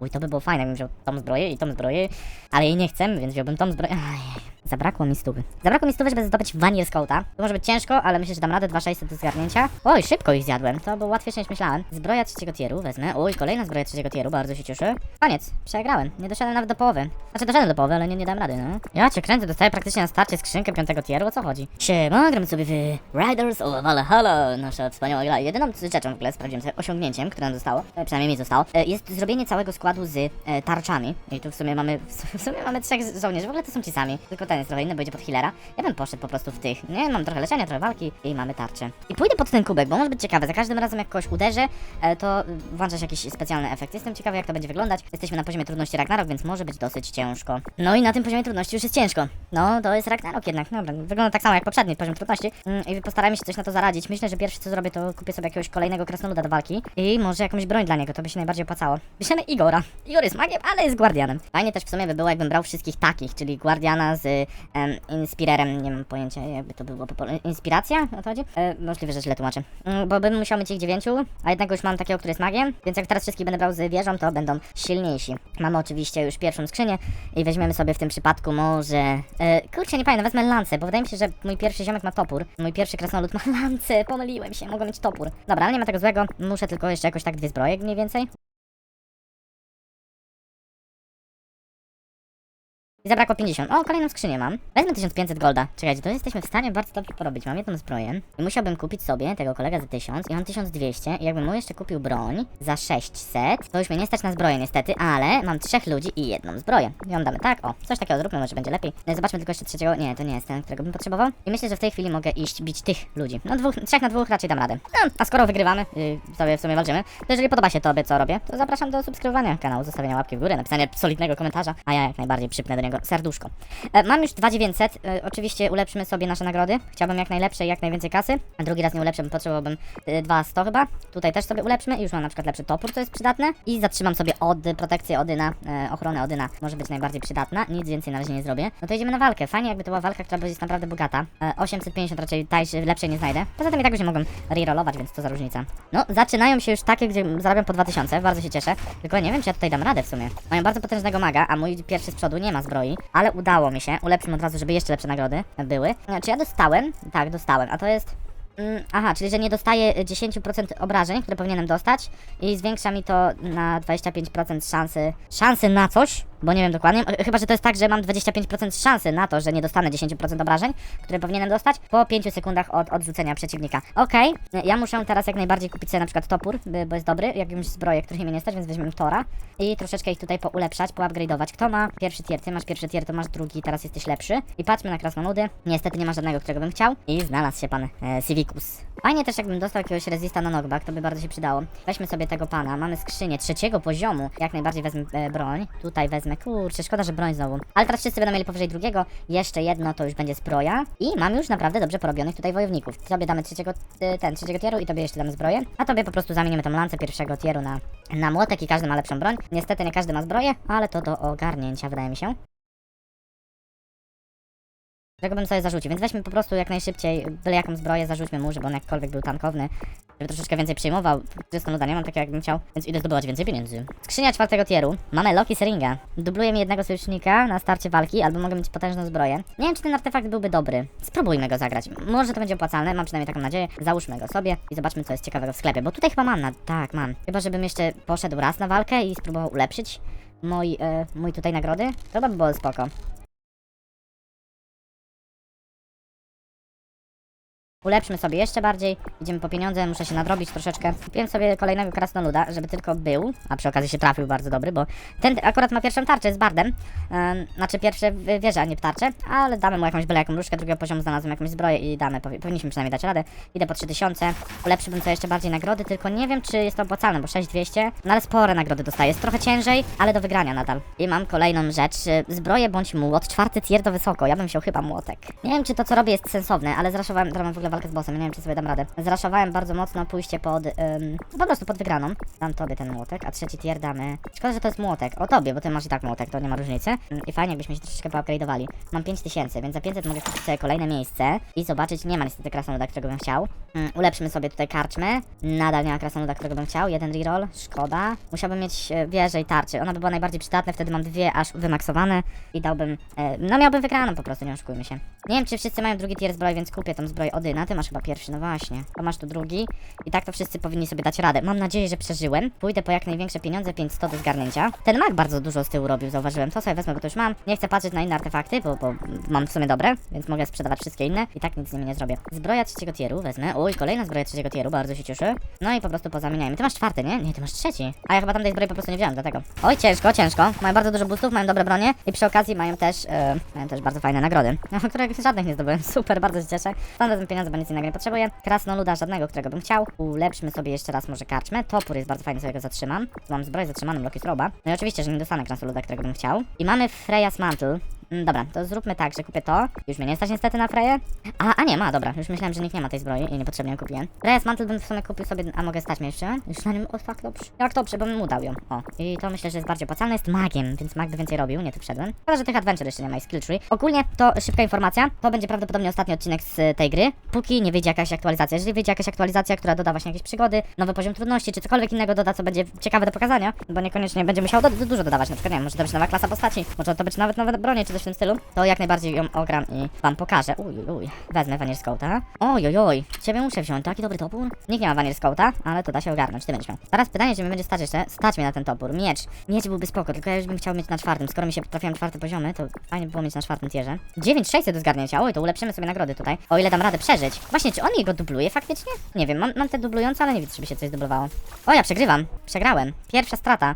Uj, to by było fajne, jakbym wziął tą zbroję i tą zbroję, ale jej nie chcę, więc wziąłbym tą zbroję. Zabrakło mi stówy. Zabrakło mi stówy, żeby zdobyć Vanier Scouta. To może być ciężko, ale myślę, że dam radę 2600 do zgarnięcia. Oj, szybko ich zjadłem. To było łatwiejsze niż myślałem. Zbroja trzeciego tieru wezmę. Oj, kolejna zbroja trzeciego tieru, bardzo się cieszę. Koniec, przegrałem. Nie doszedłem nawet do połowy. Znaczy doszedłem do połowy, ale nie, nie dam rady, no. Ja cię kręcę, dostaję praktycznie na starcie skrzynkę piątego tieru, o co chodzi? Siema, gramy sobie w Riders of Valhalla, nasza wspaniała gra. Jedyną rzeczą w ogóle sprawdziłem sobie osiągnięciem, które nam zostało, e, przynajmniej mi zostało, e, jest zrobienie całego składu z e, tarczami. I tu w sumie mamy, w sumie mamy trzech żołnierzy, w ogóle to są ci sami, tylko ten inny, bo idzie pod healera. Ja bym poszedł po prostu w tych, nie, mam trochę leczenia, trochę walki i mamy tarczę. I pójdę pod ten kubek, bo może być ciekawe, za każdym razem jak kogoś uderzę, e, to włącza się jakiś specjalny efekt. Jestem ciekawy jak to będzie wyglądać. Jesteśmy na poziomie trudności Ragnarok, więc może być dosyć ciężko. No i na tym poziomie trudności już jest ciężko. No, to jest Ragnarok jednak, dobra, wygląda tak samo jak poprzedni poziom trudności mm, i postarajmy się coś na to zaradzić. Myślę, że pierwsze co zrobię to kupię sobie jakiegoś kolejnego krasnoluda do walki i może jakąś broń dla niego, to by się najbardziej opłacało. Bierzemy Igora. Igor jest magiem, ale jest guardianem. Fajnie też w sumie by było jakbym brał wszystkich takich, czyli guardiana z em, inspirerem, nie mam pojęcia jakby to było po Inspiracja? O to chodzi? E, możliwe, że źle tłumaczę. Mm, bo bym musiał mieć ich dziewięciu, a jednego już mam takiego, który jest magiem, więc jak teraz wszystkich będę brał z wieżą, to będą silniejsi. Mamy oczywiście już pierwszą skrzynię i weźmiemy sobie w tym przypadku może... E, kurczę, nie pamiętam, wezmę lancę, bo wydaje mi się, że mój pierwszy ziomek ma topór. Mój pierwszy krasnolud ma lancę, pomyliłem się, mogę mieć topór. Dobra, ale nie ma tego złego, muszę tylko jeszcze jakoś tak dwie zbroje mniej więcej. I zabrakło 50. O, kolejną skrzynię mam. Wezmę 1500 golda. Czekajcie, to jesteśmy w stanie bardzo dobrze porobić. Mam jedną zbroję i musiałbym kupić sobie tego kolega za 1000 i mam 1200 i jakbym mu jeszcze kupił broń za 600, to już mnie nie stać na zbroję niestety, ale mam trzech ludzi i jedną zbroję. Ją damy tak, o, coś takiego zróbmy, może będzie lepiej. No, Zobaczmy tylko jeszcze trzeciego, nie, to nie jest ten, którego bym potrzebował. I myślę, że w tej chwili mogę iść bić tych ludzi. No dwóch, trzech na dwóch raczej dam radę. No, a skoro wygrywamy, sobie w sumie walczymy, to jeżeli podoba się tobie, co robię, to zapraszam do subskrybowania kanału, zostawienia łapki w górę, napisania solidnego komentarza, a ja jak najbardziej przypnę do niego serduszko. E, mam już 2900, e, oczywiście ulepszymy sobie nasze nagrody. Chciałbym jak najlepsze i jak najwięcej kasy. A drugi raz nie ulepszę, bo potrzebowałbym e, 200 chyba. Tutaj też sobie ulepszmy i już mam na przykład lepszy topór, co jest przydatne. I zatrzymam sobie od protekcję Odyna, e, ochronę Odyna może być najbardziej przydatna. Nic więcej na razie nie zrobię. No to idziemy na walkę. Fajnie jakby to była walka, która jest naprawdę bogata. E, 850 raczej tańszy, lepszej nie znajdę. Poza tym i tak już nie mogą rerollować, więc to za różnica. No, zaczynają się już takie, gdzie zarabiam po 2000, bardzo się cieszę. Tylko nie wiem, czy ja tutaj dam radę w sumie. Mają bardzo potężnego maga, a mój pierwszy z przodu nie ma zbroi, ale udało mi się. Ulepszymy od razu, żeby jeszcze lepsze nagrody były. Czy ja dostałem? Tak, dostałem, a to jest... Mm, aha, czyli że nie dostaję y, 10% obrażeń, które powinienem dostać i zwiększa mi to na 25% szansy, szansy na coś, bo nie wiem dokładnie, Ch- chyba, że to jest tak, że mam 25% szansy na to, że nie dostanę 10% obrażeń, które powinienem dostać po 5 sekundach od odrzucenia przeciwnika. Okej, y, ja muszę teraz jak najbardziej kupić sobie na przykład topór, bo jest dobry, jakąś zbroję, których mi nie stać, więc weźmiemy Tora i troszeczkę ich tutaj poulepszać, poupgrade'ować. Kto ma pierwszy tier? Ty masz pierwszy tier, to masz drugi, teraz jesteś lepszy. I patrzmy na krasnoludy. Niestety nie ma żadnego, którego bym chciał. I znalazł się pan e, Civicus. Fajnie też jakbym dostał jakiegoś resista na knockback, to by bardzo się przydało. Weźmy sobie tego pana, mamy skrzynię trzeciego poziomu. Jak najbardziej wezmę e, broń. Tutaj wezmę, kurczę, szkoda, że broń znowu. Ale teraz wszyscy będą mieli powyżej drugiego. Jeszcze jedno to już będzie zbroja. I mam już naprawdę dobrze porobionych tutaj wojowników. Tobie damy trzeciego, e, ten, trzeciego tieru i tobie jeszcze damy zbroję. A tobie po prostu zamienimy tą lancę pierwszego tieru na, na młotek i każdy ma lepszą broń. Niestety nie każdy ma zbroję, ale to do ogarnięcia wydaje mi się. Czego bym sobie zarzucił, więc weźmy po prostu jak najszybciej byle jaką zbroję, zarzućmy mu, żeby on jakkolwiek był tankowny, żeby troszeczkę więcej przyjmował. Wszystko nuda, nie mam takiego jakbym chciał, więc idę zdobywać więcej pieniędzy. Skrzynia czwartego tieru. Mamy Loki Seringa. Dubluje mi jednego sojusznika na starcie walki, albo mogę mieć potężną zbroję. Nie wiem, czy ten artefakt byłby dobry. Spróbujmy go zagrać. Może to będzie opłacalne, mam przynajmniej taką nadzieję. Załóżmy go sobie i zobaczmy, co jest ciekawego w sklepie, bo tutaj chyba mam na... Tak, mam. Chyba, żebym jeszcze poszedł raz na walkę i spróbował ulepszyć mój, e, mój tutaj nagrody. To by było spoko. Ulepszmy sobie jeszcze bardziej, idziemy po pieniądze, muszę się nadrobić troszeczkę. Kupiłem sobie kolejnego krasnoluda, żeby tylko był, a przy okazji się trafił bardzo dobry, bo ten akurat ma pierwszą tarczę z bardem, Em, znaczy pierwsze wieże, a nie tarczę, ale damy mu jakąś byle jaką różkę, drugiego poziomu znalazłem jakąś zbroję i damy, powi- powinniśmy przynajmniej dać radę. Idę po 3000, ulepszyłbym co jeszcze bardziej nagrody, tylko nie wiem czy jest to opłacalne, bo 6200, no ale spore nagrody dostaję, jest trochę ciężej, ale do wygrania nadal. I mam kolejną rzecz, zbroję bądź młot, czwarty tier to wysoko, ja bym wziął chyba młotek. Nie wiem czy to co robię jest sensowne, ale zraszowałem, w ogóle walkę z bossem, nie wiem czy sobie dam radę. Zraszowałem bardzo mocno pójście pod, ym, po prostu pod wygraną. Dam tobie ten młotek, a trzeci tier damy... Szkoda, że to jest młotek. O tobie, bo ty masz i tak młotek, to nie ma różnicy. Ym, I fajnie, jakbyśmy się troszeczkę poupgrade'owali. Mam 5000, więc za 500 mogę kupić sobie kolejne miejsce i zobaczyć, nie ma niestety krasnoluda, którego bym chciał. Ym, ulepszymy sobie tutaj karczmę. Nadal nie ma krasnoluda, którego bym chciał. Jeden reroll, szkoda. Musiałbym mieć e, wieżę i tarczy. Ona by była najbardziej przydatna, wtedy mam dwie aż wymaksowane i dałbym, e, no miałbym wygraną po prostu, nie oszukujmy się. Nie wiem, czy wszyscy mają drugi tier zbroi, więc kupię tą. Ty masz chyba pierwszy, no właśnie. To masz tu drugi. I tak to wszyscy powinni sobie dać radę. Mam nadzieję, że przeżyłem. Pójdę po jak największe pieniądze, 500 do zgarnięcia. Ten mag bardzo dużo z tyłu robił, zauważyłem. To sobie wezmę, bo to już mam. Nie chcę patrzeć na inne artefakty, bo, bo mam w sumie dobre, więc mogę sprzedawać wszystkie inne. I tak nic z nimi nie zrobię. Zbroja trzeciego tieru wezmę. Oj, kolejna zbroja trzeciego tieru, bardzo się cieszę. No i po prostu pozamieniajmy. Ty masz czwarty, nie? Nie, ty masz trzeci. A ja chyba tamtej zbroi po prostu nie wziąłem, dlatego. Oj, ciężko, ciężko. Mają bardzo dużo boostów, mają dobre bronie i przy okazji mają też, e, mają też bardzo fajne nagrody, których żadnych nie zdobyłem. Super, bardzo się cieszę. Bo nic innego nie potrzebuję. Krasnoluda żadnego, którego bym chciał. Ulepszmy sobie jeszcze raz może karczmę. Topór jest bardzo fajny, sobie go zatrzymam. Mam zbroję zatrzymaną, Loki Roba. No i oczywiście, że nie dostanę krasnoluda, którego bym chciał. I mamy Freya's Mantle. Mm, Dobra, to zróbmy tak, że kupię to. Już mnie nie stać niestety na Freję. A, a nie, ma, dobra. Już myślałem, że nikt nie ma tej zbroi i niepotrzebnie ją kupiłem. Freya's Mantle bym w sumie kupił sobie, a mogę stać mnie jeszcze? Już na nim, o tak dobrze. Jak dobrze, bym mu dał ją. O, i to myślę, że jest bardziej opłacalne. Jest magiem, więc mag by więcej robił, nie tu wszedłem. Szkoda, że tych adventure jeszcze nie ma i skill tree. Ogólnie to szybka informacja. To będzie prawdopodobnie ostatni odcinek z y, tej gry, póki nie wyjdzie jakaś aktualizacja. Jeżeli wyjdzie jakaś aktualizacja, która doda właśnie jakieś przygody, nowy poziom trudności, czy cokolwiek innego doda, co będzie ciekawe do pokazania, bo niekoniecznie będzie musiał do, dużo dodawać. Na przykład, nie może to być nowa klasa postaci, może to być nawet nowe bronie, czy w tym stylu, to jak najbardziej ją ogram i wam pokażę. Uj, uj. Wezmę Vanir Scouta. Oj, oj, oj. Ciebie muszę wziąć, taki dobry topór. Nikt nie ma Vanir Scouta, ale to da się ogarnąć, ty będziesz miał. Teraz pytanie, czy mi będzie stać jeszcze, stać mnie na ten topór. Miecz. Miecz byłby spoko, tylko ja już bym chciał mieć na czwartym. Skoro mi się trafiłem czwarte poziomy, to fajnie by było mieć na czwartym tierze. 9600 do zgarnięcia. Oj, to ulepszymy sobie nagrody tutaj. O ile dam radę przeżyć. Właśnie, czy on jego dubluje faktycznie? Nie wiem, mam, mam te dublujące, ale nie widzę, żeby się coś dublowało. O, ja przegrywam. Przegrałem. Pierwsza strata.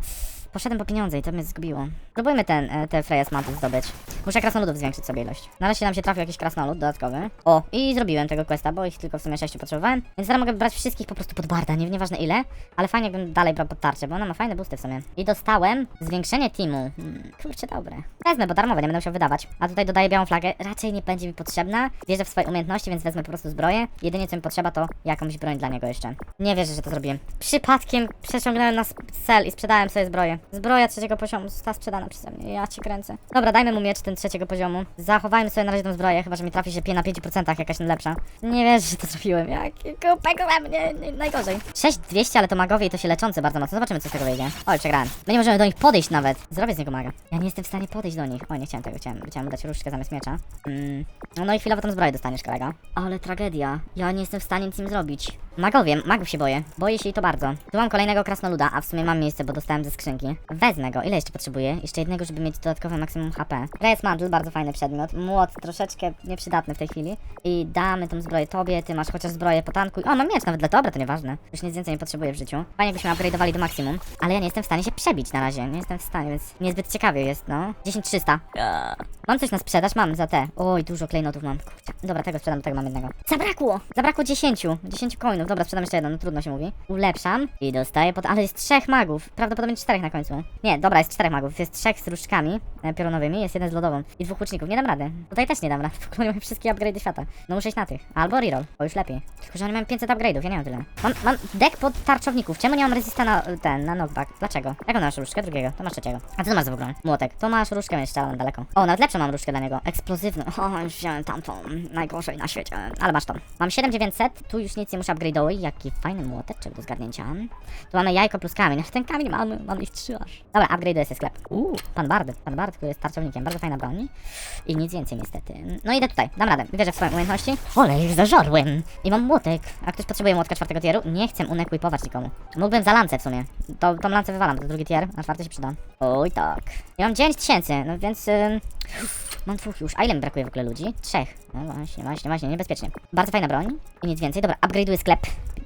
Poszedłem po pieniądze i to mnie zgubiło. Próbujmy ten, e, te Freya Mantle zdobyć. Muszę krasnoludów zwiększyć sobie ilość. Na razie nam się trafił jakiś krasnolud dodatkowy. O, i zrobiłem tego questa, bo ich tylko w sumie 6 potrzebowałem. Więc teraz mogę brać wszystkich po prostu pod barda, nie, nieważne ile. Ale fajnie jakbym dalej brał pod tarczę, bo ona ma fajne boosty w sumie. I dostałem zwiększenie teamu. Hmm, kurczę, dobre. Wezmę, bo darmowe, nie będę musiał wydawać. A tutaj dodaję białą flagę. Raczej nie będzie mi potrzebna. Wierzę w swoje umiejętności, więc wezmę po prostu zbroję. Jedynie co mi potrzeba to jakąś broń dla niego jeszcze. Nie wierzę, że to zrobiłem. Przypadkiem przeciągnąłem na cel i sprzedałem sobie zbroję. Zbroja trzeciego poziomu została sprzedana przeze mnie. Ja cię kręcę. Dobra, dajmy mu miecz ten trzeciego poziomu. Zachowajmy sobie na razie tą zbroję, chyba że mi trafi się pie- na 5% jakaś lepsza. Nie wierzę, że to zrobiłem. Jaki kupek we mnie, nie, najgorzej. 6200, ale to magowie i to się leczące bardzo mocno. Zobaczymy, co z tego wyjdzie. Oj, przegrałem. My nie możemy do nich podejść nawet. Zrobię z niego maga. Ja nie jestem w stanie podejść do nich. O, nie chciałem tego, chciałem, chciałem dać różdżkę zamiast miecza. Mm. No, i chwilowo tą zbroję dostaniesz, kolega. Ale tragedia. Ja nie jestem w stanie nic z nim zrobić. Magowie, magów się boję. Boję się i to bardzo. Tu mam kolejnego krasnoluda, a w sumie mam miejsce, bo dostałem ze skrzynki. Wezmę go. Ile jeszcze potrzebuję? Jeszcze jednego, żeby mieć dodatkowe maksimum HP. Reyes Mantle, bardzo fajny przedmiot. Młot, troszeczkę nieprzydatny w tej chwili. I damy tą zbroję tobie, ty masz chociaż zbroję potankuj. O, mam miecz nawet dla dobra, to nieważne. Już nic więcej nie potrzebuję w życiu. Fajnie, jakbyśmy upgrade'owali do maksimum. Ale ja nie jestem w stanie się przebić na razie. Nie jestem w stanie, więc niezbyt ciekawie jest, no. 10300. Mam coś na sprzedaż? Mam za te. Oj, dużo klejnotów mam. Dobra, tego sprzedam, tego mam jednego. Zabrakło! Zabrakło 10. 10 coinów. Dobra, sprzedam jeszcze jedno, no trudno się mówi. Ulepszam i dostaję pod... Ale jest trzech magów. Prawdopodobnie czterech na końcu. Nie, dobra, jest czterech magów. Jest trzech z różdżkami e, piorunowymi, jest jeden z lodową i dwóch łuczników. Nie dam rady. Tutaj też nie dam rady. W ogóle mam wszystkie upgrade'y świata. No muszę iść na tych. Albo reroll. O, już lepiej. Tylko, że oni mają 500 upgrade'ów, ja nie mam tyle. Mam, mam deck pod tarczowników. Czemu nie mam resista na ten, na knockback? Dlaczego? Jaką masz różdżkę? Drugiego. To masz trzeciego. A co masz za broń? Młotek. To masz różdżkę, więc strzelam daleko. O, nawet lepszą mam różdżkę dla niego. Eksplozywną. O, już wziąłem tamtą. Najgorzej na świecie. Ale masz tą. Mam 7900. Tu już nic nie muszę upgrade'ować. Jaki fajny młoteczek do zgarnięcia. Tu mamy jajko plus kamień. Ten kamień mamy, mamy ich trzy aż. Dobra, upgrade'uję sobie sklep. Uuu, pan Bard. Pan Bard, który jest tarczownikiem. Bardzo fajna broń. I nic więcej niestety. No idę tutaj. Dam radę. Wierzę w swoje umiejętności. Ole, już zażarłem. I mam młotek. A ktoś potrzebuje młotka czwartego tieru? Nie chcę unequipować nikomu. Mógłbym za lancę w sumie. To, tą lancę wywalam, to drugi tier, a czwarty się przyda. Oj tak. Ja mam 9000, no więc... ym, Mam dwóch już. A ile mi brakuje w ogóle ludzi? Trzech. No właśnie, właśnie, właśnie, niebezpiecznie. Bardzo fajna broń. I nic więcej. Dobra, upgrade'uję sklep.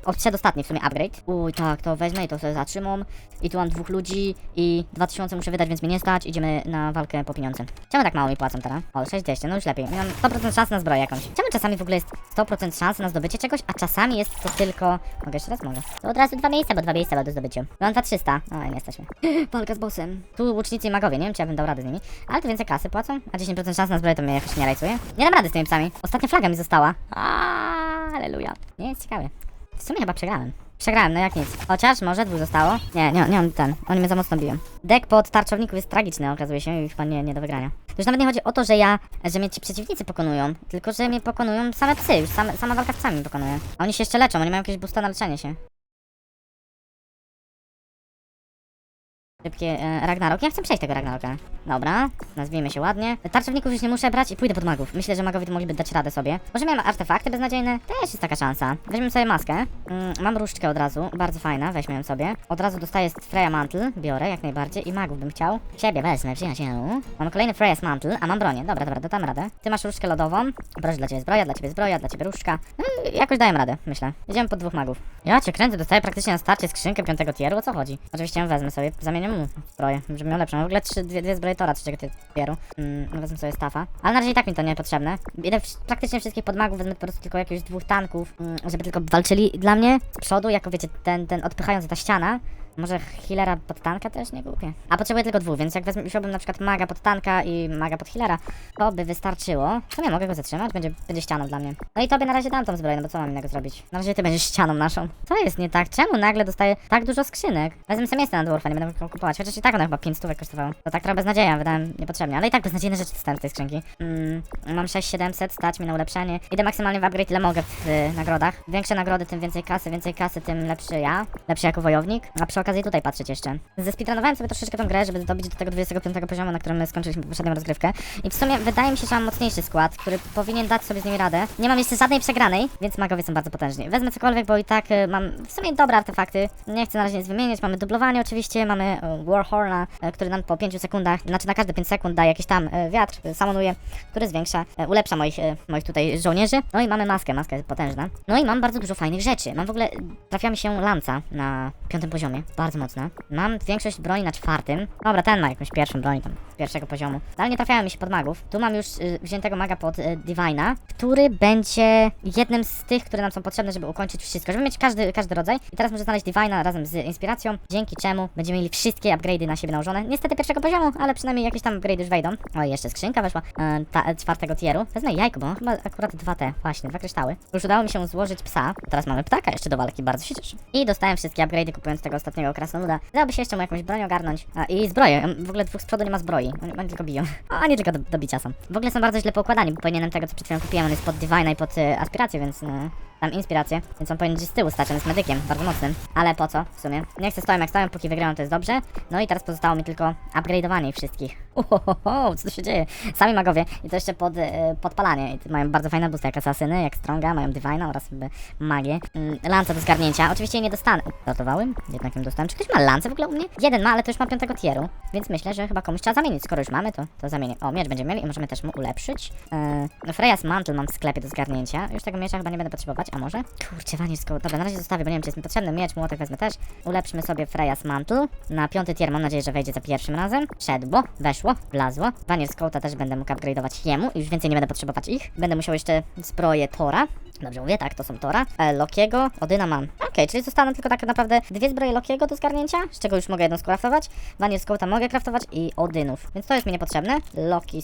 O, przedostatni w sumie upgrade. Uj, tak, to wezmę i to sobie zatrzymam. I tu mam dwóch ludzi i 2000 muszę wydać, więc mnie nie stać. Idziemy na walkę po pieniądze. Czemu tak mało mi płacą teraz? O, 6200, no już lepiej. Mam 100% szans na zbroję jakąś. Czemu czasami w ogóle jest 100% szans na zdobycie czegoś, a czasami jest to tylko... Mogę jeszcze raz? Mogę. To od razu dwa miejsca, bo dwa miejsca ma do zdobycia. Mam 2300. No, nie jesteśmy. Walka z bossem. Tu łucznicy i magowie, nie wiem czy ja bym dał radę z nimi. Ale to więcej kasy płacą, a 10% szans na zbroję to mnie jakoś nie rajcuje. Nie dam rady z tymi psami. Ostatnia flaga mi została. Aleluja. Nie jest ciekawie. W sumie chyba przegrałem. Przegrałem, no jak nic. Chociaż może dwóch zostało. Nie, nie, nie on ten. Oni mnie za mocno biją. Deck pod tarczowników jest tragiczny, okazuje się, i chyba nie, nie do wygrania. To już nawet nie chodzi o to, że ja, że mnie ci przeciwnicy pokonują, tylko że mnie pokonują same psy, już same, sama walka z psami pokonuje. A Oni się jeszcze leczą, oni mają jakieś boosta na leczenie się. Szybkie e, Ragnarok. Ja chcę przejść tego Ragnaroka. Dobra, nazwijmy się ładnie. Tarczowników już nie muszę brać i pójdę pod magów. Myślę, że magowie to mogliby dać radę sobie. Może miałem artefakty beznadziejne? Też jest taka szansa. Weźmiemy sobie maskę. Mm, mam różdżkę od razu, bardzo fajna, weźmy ją sobie. Od razu dostaję Freya Mantle, biorę jak najbardziej i magów bym chciał. Ciebie wezmę, przyjacielu. Mam kolejny Freya's Mantle, a mam bronię. Dobra, dobra, dam radę. Ty masz różdżkę lodową. Proszę, dla ciebie zbroja, dla ciebie zbroja, dla ciebie różdżka. No, jakoś daję radę, myślę. Jedziemy pod dwóch magów. Ja cię kręcę, dostaję praktycznie na starcie skrzynkę piątego tieru, o co chodzi? Oczywiście ją wezmę sobie, mu zbroję, żeby miał lepszą. W ogóle trzy, dwie, dwie zbroje Tora trzeciego tieru. Mm, no wezmę sobie stafa. Ale na razie i tak mi to niepotrzebne. Idę w, praktycznie wszystkich podmagów, wezmę po prostu tylko jakiegoś dwóch tanków, mm, żeby tylko walczyli dla mnie z przodu, jako wiecie, ten, ten odpychający ta ściana. Może healera pod tanka też nie głupie. A potrzebuję tylko dwóch, więc jak wezmę, wziąłbym na przykład maga pod tanka i maga pod healera, to by wystarczyło. To nie mogę go zatrzymać, będzie, będzie ścianą dla mnie. No i tobie na razie dam tą zbroję, no bo co mam innego zrobić? Na razie ty będziesz ścianą naszą. Co jest nie tak? Czemu nagle dostaję tak dużo skrzynek? Wezmę sobie miejsce na dwarfa, nie będę mógł kupować. Chociaż i tak ona chyba 5 stówek kosztowała. To tak trochę beznadzieja, wydałem niepotrzebnie. Ale i tak beznadziejne rzeczy dostałem z tej skrzynki. Mm, mam 6700, stać mi na ulepszenie. Idę maksymalnie w upgrade ile mogę w y, nagrodach. Większe nagrody, tym więcej kasy, więcej kasy, tym lepszy ja. Lepszy jako wojownik. A przy okazji tutaj patrzeć jeszcze. Zespeedrunowałem sobie troszeczkę tą grę, żeby dobić do tego 25 poziomu, na którym my skończyliśmy poprzednią rozgrywkę. I w sumie wydaje mi się, że mam mocniejszy skład, który powinien dać sobie z nimi radę. Nie mam jeszcze żadnej przegranej, więc magowie są bardzo potężni. Wezmę cokolwiek, bo i tak y, mam w sumie dobre artefakty. Nie chcę na razie nic wymieniać. Mamy dublowanie oczywiście, mamy y, Warhorna, y, który nam po 5 sekundach, znaczy na każde 5 sekund daje jakiś tam wiatr, samonuje, który zwiększa, ulepsza moich, moich tutaj żołnierzy. No i mamy maskę, maska jest potężna. No i mam bardzo dużo fajnych rzeczy. Mam w ogóle, trafia mi się lanca na piątym poziomie, bardzo mocna. Mam większość broni na czwartym. Dobra, ten ma jakąś pierwszą broń tam, z pierwszego poziomu. Ale nie trafiają mi się pod magów. Tu mam już y, wziętego maga pod y, Divina, który będzie jednym z tych, które nam są potrzebne, żeby ukończyć wszystko, żeby mieć każdy, każdy rodzaj. I teraz muszę znaleźć Divina razem z inspiracją, dzięki czemu będziemy mieli wszystkie upgrade'y na siebie nałożone. Niestety pierwszego poziomu, ale przynajmniej jakieś tam upgrade'y już wejdą. O, jeszcze skrzynka weszła e, ta, e, czwartego tieru. Wezmę jajko, bo chyba akurat dwa te, właśnie, dwa kryształy. Już udało mi się złożyć psa. Teraz mamy ptaka jeszcze do walki, bardzo się cieszę. I dostałem wszystkie upgrade'y kupując tego ostatniego krasnoluda. Dałoby się jeszcze mu jakąś broń ogarnąć. A, I zbroję. W ogóle dwóch z przodu nie ma zbroi. Oni, oni tylko biją. A nie tylko do, do bicia są. W ogóle są bardzo źle poukładani, bo powinienem tego, co przed chwilą kupiłem, on jest pod Divina i pod y, aspirację, więc... Y, tam inspirację, więc on powinien gdzieś z tyłu stać, on jest medykiem, bardzo mocnym. Ale po co w sumie? Nie chcę stołem jak stołem, póki wygrałem to jest dobrze. No i teraz pozostało mi tylko upgrade'owanie ich wszystkich. Uhohoho, co tu się dzieje? Sami magowie i to jeszcze pod, e, podpalanie. I mają bardzo fajne boosty, jak asasyny, jak stronga, mają divina oraz jakby magię. Mm, lance do zgarnięcia, oczywiście nie dostanę. Żartowałem? Jednak ją dostałem. Czy ktoś ma lance w ogóle u mnie? Jeden ma, ale to już ma piątego tieru, więc myślę, że chyba komuś trzeba zamienić. Skoro już mamy, to, to zamienię. O, miecz będziemy mieli i możemy też mu ulepszyć. No Freya's Mantle mam w sklepie do zgarnięcia. Już tego miecza chyba nie będę potrzebować, a może? Kurczę, Vanish Gold. Dobra, na razie zostawię, bo nie wiem, czy jest mi potrzebny miecz, młotek wezmę też. Ulepszmy sobie Freya's Mantle. Na piąty tier mam nadzieję, że wejdzie za pierwszym razem. Szedło, weszło, wlazło. Vanish Gold'a też będę mógł upgrade'ować jemu i już więcej nie będę potrzebować ich. Będę musiał jeszcze zbroję Tora. Dobrze mówię, tak, to są Tora. E, Lokiego, Odyna mam. Okej, czyli zostaną tylko tak naprawdę dwie zbroje Lokiego do zgarnięcia, z czego już mogę jedną skraftować. Vanish Gold'a mogę craftować i Odynów, więc to jest mi niepotrzebne. Loki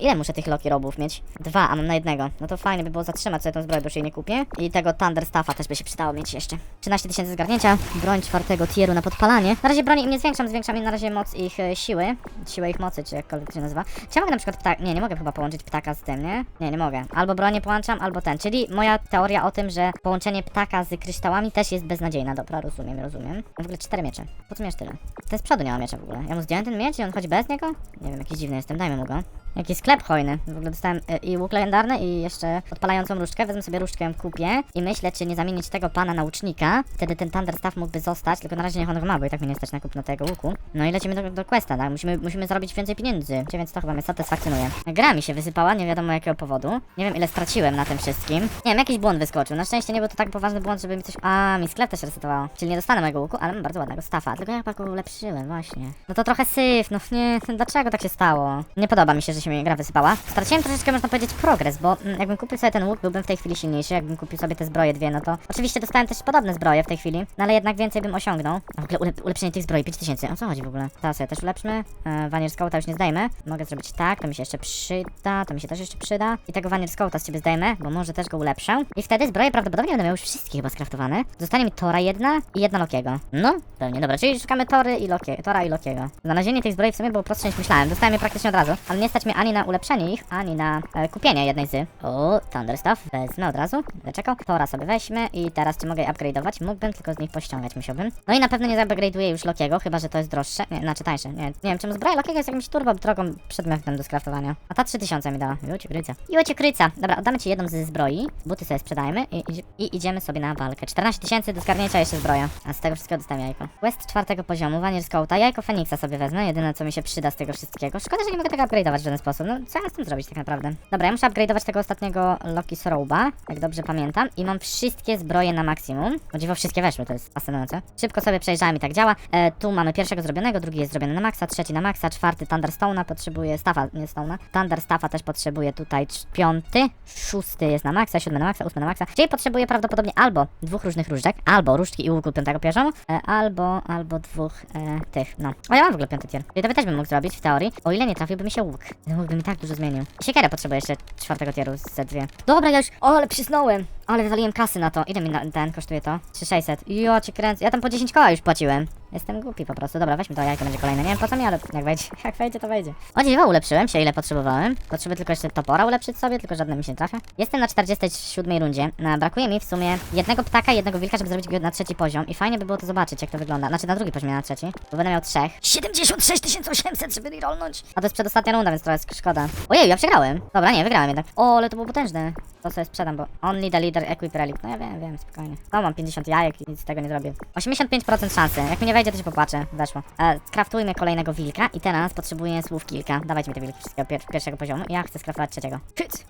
Ile muszę tych Loki robów mieć? Dwa, a mam na jednego. No to fajnie by było zatrzymać sobie tą zbroję, bo już jej nie kupię. I tego Thunder Staffa też by się przydało mieć jeszcze. 13 tysięcy zgarnięcia, broń czwartego tieru na podpalanie. Na razie broni im nie zwiększam, zwiększam im na razie moc ich e, siły. Siłę ich mocy, czy jakkolwiek się nazywa. Czy ja mogę na przykład ptak... Nie, nie mogę chyba połączyć ptaka z tym, nie? Nie, nie mogę. Albo bronię połączam, albo ten. Czyli moja teoria o tym, że połączenie ptaka z kryształami też jest beznadziejna. Dobra, rozumiem, rozumiem. W ogóle cztery miecze. Po co miesz tyle? Ten z przodu nie ma miecza w ogóle. Ja mu zdjąłem ten miecz i on chodzi bez niego? Nie wiem, jakiś dziwny jestem, dajmy mu go. Jaki sklep hojny. W ogóle dostałem e, i łuk legendarny i jeszcze odpalającą różdżkę. Wezmę sobie różdżkę, kupię i myślę, czy nie zamienić tego pana na łucznika. Wtedy ten Thunder Staff mógłby zostać, tylko na razie niech on go ma, bo i tak mnie nie stać na kupno tego łuku. No i lecimy do, do questa, tak? Musimy, musimy zarobić więcej pieniędzy, więc to chyba mnie satysfakcjonuje. Gra mi się wysypała, nie wiadomo jakiego powodu. Nie wiem ile straciłem na tym wszystkim. Nie wiem, jakiś błąd wyskoczył. Na szczęście nie był to tak poważny błąd, żeby mi coś... A, mi sklep też resetowało. Czyli nie dostanę mojego łuku, ale mam bardzo ładnego staffa. Tylko ja go ulepszyłem, właśnie. No to trochę syf, no nie, dlaczego tak się stało? Nie podoba mi się, że że się gra wysypała. Straciłem troszeczkę, można powiedzieć, progres, bo mm, jakbym kupił sobie ten łuk, byłbym w tej chwili silniejszy. Jakbym kupił sobie te zbroje dwie, no to oczywiście dostałem też podobne zbroje w tej chwili, no ale jednak więcej bym osiągnął. A w ogóle ulep ulepszenie tych zbroi 5000. O co chodzi w ogóle? Teraz sobie też ulepszmy. E, Vanier Scouta już nie zdejmę. Mogę zrobić tak, to mi się jeszcze przyda, to mi się też jeszcze przyda. I tego Vanier Scouta z ciebie zdejmę, bo może też go ulepszę. I wtedy zbroje prawdopodobnie będę miał już wszystkie chyba skraftowane. Zostanie mi Tora jedna i jedna Lokiego. No, pewnie, dobra, czyli szukamy Tory i Lokie, Tora i Lokiego. Znalezienie tych zbroi w sumie było prostsze niż myślałem. Dostałem je praktycznie od razu, ale nie stać ani na ulepszenie ich, ani na e, kupienie jednej z. O, Thunderstaff, wezmę od razu. Będę czekał. Tora sobie weźmy i teraz czy mogę je upgrade'ować? Mógłbym tylko z nich pościągać, musiałbym. No i na pewno nie zaupgrade'uję już Lokiego, chyba że to jest droższe. Nie, znaczy tańsze. Nie, nie wiem czemu zbroja Lokiego jest jakimś turbo drogą przedmiotem do skraftowania. A ta 3000 mi dała. Juci kryca. Juci kryca. Dobra, oddamy ci jedną ze zbroi. Buty sobie sprzedajmy i, i, i idziemy sobie na walkę. 14 tysięcy do zgarnięcia jeszcze zbroja. A z tego wszystkiego dostałem jajko. Quest czwartego poziomu, Vanier Scouta. Jajko Feniksa sobie wezmę. Jedyne co mi się przyda z tego wszystkiego. Szkoda, że nie mogę tego upgrade'ować w żaden sposób. No co ja z tym zrobić tak naprawdę? Dobra, ja muszę upgrade'ować tego ostatniego Loki Soroba, jak dobrze pamiętam. I mam wszystkie zbroje na maksimum. O dziwo, wszystkie weszły, to jest fascynujące. Szybko sobie przejrzałem i tak działa. E, tu mamy pierwszego zrobionego, drugi jest zrobiony na maksa, trzeci na maksa, czwarty Thunderstone'a potrzebuje, Staffa, nie Stone'a. Thunderstaffa też potrzebuje tutaj piąty, szósty jest na maksa, siódmy na maksa, ósmy na maksa. Czyli potrzebuje prawdopodobnie albo dwóch różnych różdżek, albo różdżki i łuku piątego poziomu, e, albo, albo dwóch e, tych, no. O, ja mam w ogóle piąty tier. I to by też bym mógł zrobić w teorii, o ile nie trafiłby mi się łuk. Łuk by mi tak dużo zmienił. Siekierę potrzebuję jeszcze czwartego tieru z dwie. Dobra, ja już, o, ale przysnąłem. Ale wywaliłem kasy na to. Ile mi na, ten kosztuje to? 3600. Jo, cię kręcę. Ja tam po 10 koła już płaciłem. Jestem głupi po prostu. Dobra, weźmy to jajko, będzie kolejne. Nie wiem po co mi, ale jak wejdzie, jak wejdzie, to wejdzie. O dziwo, ulepszyłem się, ile potrzebowałem. Potrzebuję tylko jeszcze topora ulepszyć sobie, tylko żadne mi się nie trafia. Jestem na 47 rundzie. E, Brakuje mi w sumie jednego ptaka i jednego wilka, żeby zrobić go na trzeci poziom. I fajnie by było to zobaczyć, jak to wygląda. Znaczy na drugi poziom, nie na trzeci. Bo będę miał trzech. 76 800, żeby rolnąć. A to jest przedostatnia runda, więc trochę szkoda. Ojej, ja przegrałem. Dobra, nie, wygrałem jednak. O, ale to było potężne. To sobie sprzedam, bo only the leader equip relic. No ja wiem, wiem, spokojnie. No mam 50 jajek i nic z tego nie zrobię. 85% szansy. Jak mi nie wejdzie, to się popłaczę. Weszło. E, skraftujmy kolejnego wilka i teraz potrzebuję słów kilka. Dawajcie mi te wilki wszystkiego pier pierwszego poziomu. Ja chcę skraftować trzeciego.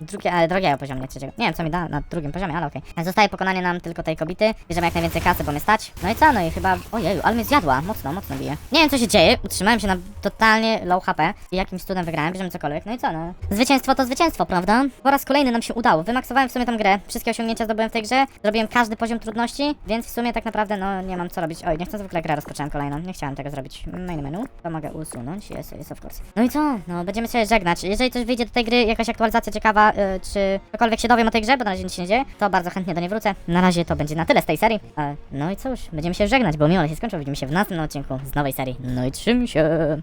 Drugie, ale drugiego poziomu, nie trzeciego. Nie wiem, co mi da na drugim poziomie, ale okej. E, Zostaje pokonanie nam tylko tej kobiety. Bierzemy jak najwięcej kasy, bo mnie stać. No i co? No i chyba... Ojeju, ale mnie zjadła. Mocno, mocno bije. Nie wiem, co się dzieje. Utrzymałem się na totalnie low HP. I jakimś cudem wygrałem, bierzemy cokolwiek. No i co, no? Zwycięstwo to zwycięstwo, prawda? Po raz kolejny nam się udało. Wymaksowałem w sumie tą grę. Wszystkie osiągnięcia zdobyłem w tej grze. Zrobiłem każdy poziom trudności, więc w sumie tak naprawdę, no, nie mam co robić. Oj, nie chcę ogóle grę rozpocząłem kolejną. Nie chciałem tego zrobić. Main menu. To mogę usunąć. Jest, jest, of course. No i co? No, będziemy się żegnać. Jeżeli coś wyjdzie do tej gry, jakaś aktualizacja ciekawa, y, czy cokolwiek się dowiem o tej grze, bo na razie nic się nie dzieje, to bardzo chętnie do niej wrócę. Na razie to będzie na tyle z tej serii. E, no i cóż, będziemy się żegnać, bo miło się skończył. Widzimy się w następnym odcinku z nowej serii. No i trzymaj się.